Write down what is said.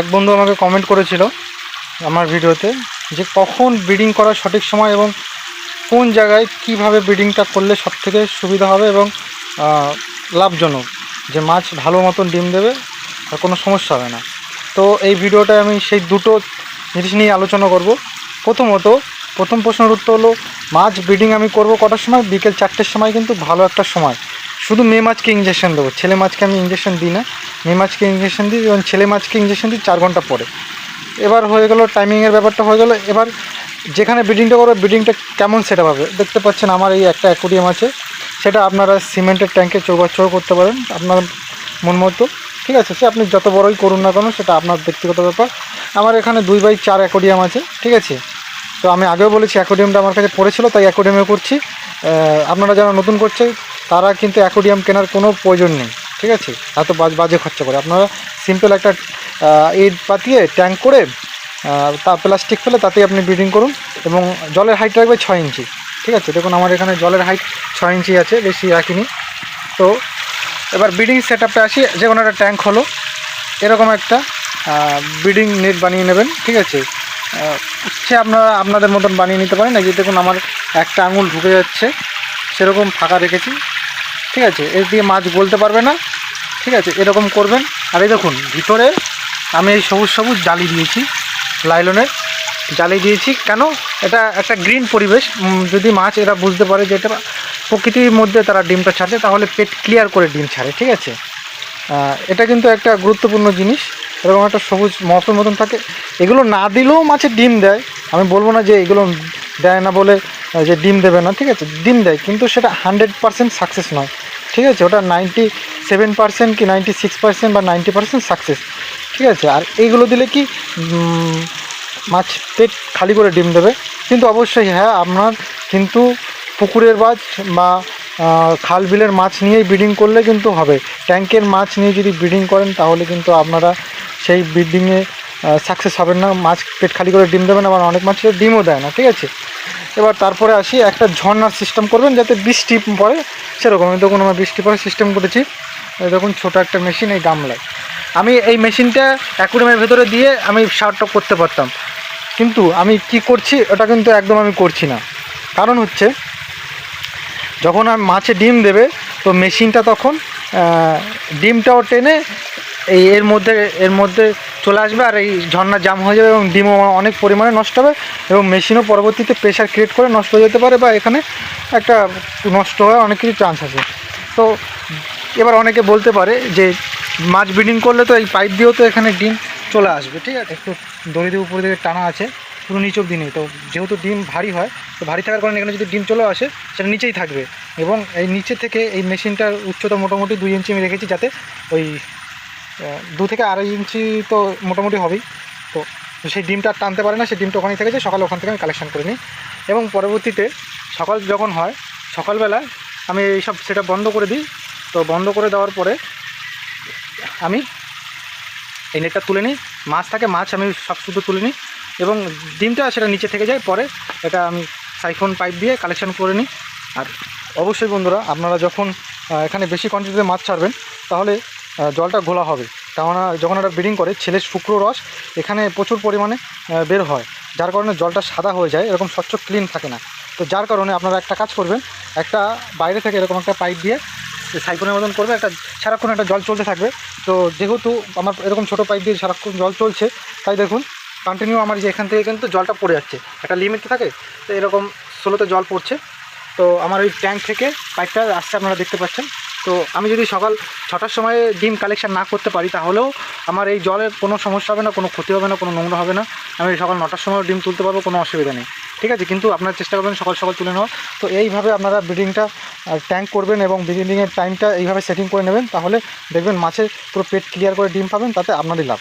এক বন্ধু আমাকে কমেন্ট করেছিল আমার ভিডিওতে যে কখন ব্রিডিং করার সঠিক সময় এবং কোন জায়গায় কীভাবে ব্রিডিংটা করলে সব থেকে সুবিধা হবে এবং লাভজনক। যে মাছ ভালো মতন ডিম দেবে, আর কোনো সমস্যা হবে না। তো এই ভিডিওটায় আমি সেই দুটো জিনিস নিয়ে আলোচনা করব। প্রথমত, প্রথম প্রশ্নের উত্তর হলো, মাছ ব্রিডিং আমি করব কটার সময়? বিকেল চারটের সময় কিন্তু ভালো একটা সময়। শুধু মেয়ে মাছকে ইঞ্জেকশন দেবো। ছেলে মাছকে আমি ইঞ্জেকশন দিই না। মেয়ে মাছকে ইঞ্জেকশন দিই এবং ছেলে মাছকে ইঞ্জেকশন দিই চার ঘণ্টা পরে। এবার হয়ে গেল টাইমিংয়ের ব্যাপারটা হয়ে গেল। এবার যেখানে ব্রিডিংটা করবে ব্রিডিংটা কেমন সেটা হবে? দেখতে পাচ্ছেন আমার এই একটা অ্যাকোরিয়াম আছে। সেটা আপনারা সিমেন্টের ট্যাঙ্কে চৌবাচ্চর করতে পারেন, আপনার মন মতো। ঠিক আছে, সে আপনি যত বড়ই করুন না কেন, সেটা আপনার ব্যক্তিগত ব্যাপার। আমার এখানে দুই বাই চার অ্যাকোরিয়াম আছে, ঠিক আছে? তো আমি আগেও বলেছি অ্যাকোরিয়ামটা আমার কাছে পড়েছিল, তাই অ্যাকোরিয়ামে করছি। আপনারা যারা নতুন করছে, তারা কিন্তু অ্যাকোরিয়াম কেনার কোনো প্রয়োজন নেই। ঠিক আছে? এত বাজ- বাজে খরচা করে। আপনারা সিম্পল একটা ইট পাতিয়ে ট্যাঙ্ক করে তা প্লাস্টিক ফেলে তাতেই আপনি ব্রিডিং করুন এবং জলের হাইট রাখবে ছয় ইঞ্চি। ঠিক আছে? দেখুন আমার এখানে জলের হাইট ছয় ইঞ্চি আছে, বেশি রাখিনি। তো এবার ব্রিডিং সেট আপে আসি, যে কোনো একটা ট্যাঙ্ক হলো। এরকম একটা ব্রিডিং নেট বানিয়ে নেবেন, ঠিক আছে? সে আপনারা আপনাদের মতন বানিয়ে নিতে পারেন। এই যে দেখুন আমার একটা আঙুল ঢুকে যাচ্ছে, সেরকম ফাঁকা রেখেছি। ঠিক আছে? এর দিয়ে মাছ বলতে পারবে না। ঠিক আছে? এরকম করবেন। আর এই দেখুন, ভিতরে আমি এই সবুজ সবুজ জালি দিয়েছি, লাইলনের জালি দিয়েছি। কেন? এটা একটা গ্রিন পরিবেশ। যদি মাছ এরা বুঝতে পারে যে এটা প্রকৃতির মধ্যে তারা ডিমটা ছাড়ে তাহলে পেট ক্লিয়ার করে ডিম ছাড়ে, ঠিক আছে? এটা কিন্তু একটা গুরুত্বপূর্ণ জিনিস। এরকম একটা সবুজ মপের মতন থাকে। এগুলো না দিলেও মাছের ডিম দেয়। আমি বলব না যে এগুলো দেয় না বলে যে ডিম দেবে না, ঠিক আছে? ডিম দেয়, কিন্তু সেটা হান্ড্রেড পারসেন্ট সাকসেস নয়। ঠিক আছে, ওটা নাইনটি সেভেন পার্সেন্ট কি নাইনটি সিক্স পার্সেন্ট বা নাইনটি পার্সেন্ট সাকসেস ঠিক আছে, আর এইগুলো দিলে কি মাছ পেট খালি করে ডিম দেবে। কিন্তু অবশ্যই হ্যাঁ আপনার কিন্তু পুকুরের মাছ বা খাল বিলের মাছ নিয়েই ব্রিডিং করলে কিন্তু হবে। ট্যাঙ্কের মাছ নিয়ে যদি ব্রিডিং করেন, তাহলে কিন্তু আপনারা সেই ব্রিডিংয়ে সাকসেস হবেন না। মাছ পেট খালি করে ডিম দেবেন, আবার অনেক মাছের ডিমও দেয় না, ঠিক আছে? এবার তারপরে আসি, একটা ঝর্নার সিস্টেম করবেন, যাতে বৃষ্টি পড়ে, সেরকম। আমি দেখুন, আমার বৃষ্টি পড়ে সিস্টেম করেছি। দেখুন, ছোটো একটা মেশিন এই গামলায়। আমি এই মেশিনটা অ্যাকুরিয়ামের ভেতরে দিয়ে আমি সারটা করতে পারতাম। কিন্তু আমি কি করছি, ওটা কিন্তু একদম আমি করছি না। কারণ হচ্ছে, যখন আমি মাছে ডিম দেবে, তো মেশিনটা তখন ডিমটাও টেনে এই এর মধ্যে এর মধ্যে চলে আসবে আর এই ঝর্ণা জাম হয়ে যাবে এবং ডিমও অনেক পরিমাণে নষ্ট হবে এবং মেশিনও পরবর্তীতে প্রেশার ক্রিয়েট করে নষ্ট হয়ে যেতে পারে বা এখানে একটা নষ্ট হওয়ার অনেক কিছু চান্স আছে। তো এবার অনেকে বলতে পারে যে মাছ ব্রিডিং করলে তো এই পাইপ দিয়েও তো এখানে ডিম চলে আসবে, ঠিক আছে? একটু দড়ি দিয়ে উপরে দিকে টানা আছে, পুরো নিচ অব্দি নেই। তো যেহেতু ডিম ভারী হয়, তো ভারী থাকার কারণে এখানে যদি ডিম চলে আসে, সেটা নিচেই থাকবে। এবং এই নিচে থেকে এই মেশিনটার উচ্চতা মোটামুটি দুই ইঞ্চি আমি রেখেছি যাতে ওই দু থেকে আড়াই ইঞ্চি তো মোটামুটি হবেই। তো সেই ডিমটা টানতে পারে না, সেই ডিমটা ওখানেই থেকে যায়, সকালে ওখান থেকে আমি কালেকশন করে নিই। এবং পরবর্তীতে সকাল যখন হয়, সকালবেলা আমি এইসব সেটা বন্ধ করে দিই। তো বন্ধ করে দেওয়ার পরে আমি এই নেটটা তুলে নিই। মাছ থাকে, মাছ আমি সব শুধু তুলে নিই। এবং ডিমটা সেটা নিচে থেকে যায়, পরে এটা আমি সাইফোন পাইপ দিয়ে কালেকশন করে নিই। আর অবশ্যই বন্ধুরা, আপনারা যখন এখানে বেশি কোয়ান্টিটিতে মাছ ছাড়বেন, তাহলে জলটা ঘোলা হবে। কেননা যখন এটা ব্রিডিং করে ছেলের শুক্র রস, এখানে প্রচুর পরিমাণে বের হয়। যার কারণে জলটা সাদা হয়ে যায়, এরকম স্বচ্ছ ক্লিন থাকে না। তো যার কারণে আপনারা একটা কাজ করবেন, একটা বাইরে থেকে এরকম একটা পাইপ দিয়ে সাইফোনের মতন করবে একটা সারাক্ষণ একটা জল চলতে থাকবে। তো যেহেতু আমার এরকম ছোটো পাইপ দিয়ে সারাক্ষণ জল চলছে, তাই দেখুন কন্টিনিউ আমার যে এখান থেকে কিন্তু জলটা পড়ে যাচ্ছে। একটা লিমিট থাকে, তো এরকম ষোলোতে জল পড়ছে। তো আমার ওই ট্যাঙ্ক থেকে পাইপটা আসছে, আপনারা দেখতে পাচ্ছেন। তো আমি যদি সকাল ছটার সময় ডিম কালেকশান না করতে পারি, তাহলেও আমার এই জলের কোনো সমস্যা হবে না, কোনো ক্ষতি হবে না, কোনো নোংরা হবে না। আমি সকাল নটার সময় ডিম তুলতে পারব, কোনো অসুবিধা নেই। ঠিক আছে? কিন্তু আপনারা চেষ্টা করবেন সকাল সকাল তুলে নেওয়া তো এইভাবে আপনারা ব্রিডিংটা ট্যাঙ্ক করবেন এবং ব্রিডিংয়ের টাইমটা এইভাবে সেটিং করে নেবেন। তাহলে দেখবেন মাছের পুরো পেট ক্লিয়ার করে ডিম পাবেন, তাতে আপনারই লাভ।